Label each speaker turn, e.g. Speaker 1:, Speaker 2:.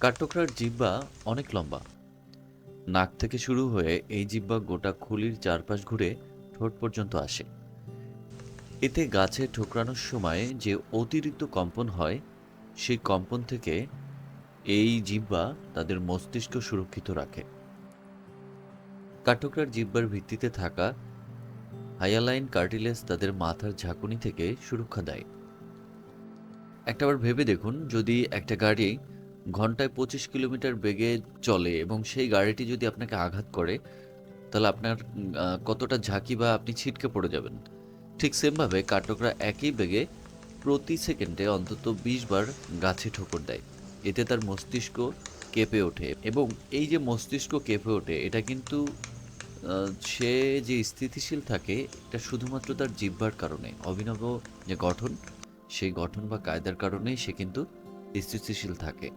Speaker 1: কাঠঠোকরার জিব্বা অনেক লম্বা। নাক থেকে শুরু হয়ে এই জিহ্বা গোটা খুলির চারপাশ ঘুরে ঠোঁট পর্যন্ত আসে। এতে গাছে ঠোকরানোর সময় যে অতিরিক্ত কম্পন হয়, সেই কম্পন থেকে এই জিব্বা তাদের মস্তিষ্ক সুরক্ষিত রাখে। কাঠঠোকরার জিব্বার ভিত্তিতে থাকা হায়ালাইন কার্টিলেজ তাদের মাথার ঝাঁকুনি থেকে সুরক্ষা দেয়। একটাবার ভেবে দেখুন, যদি একটা গাড়ি ঘন্টায় পঁচিশ কিলোমিটার বেগে চলে এবং সেই গাড়িটি যদি আপনাকে আঘাত করে, তাহলে আপনার কতটা ঝাঁকি বা আপনি ছিটকে পড়ে যাবেন। ঠিক সেমভাবে কাটকরা একই বেগে প্রতি সেকেন্ডে অন্তত বিশ বার গাছে ঠোকর দেয়। এতে তার মস্তিষ্ক কেঁপে ওঠে এবং এই যে মস্তিষ্ক কেঁপে ওঠে, এটা কিন্তু সে যে স্থিতিশীল থাকে, এটা শুধুমাত্র তার জিহ্বার কারণে। অভিনব যে গঠন, সেই গঠন বা কায়দার কারণেই সে কিন্তু স্থিতিশীল থাকে।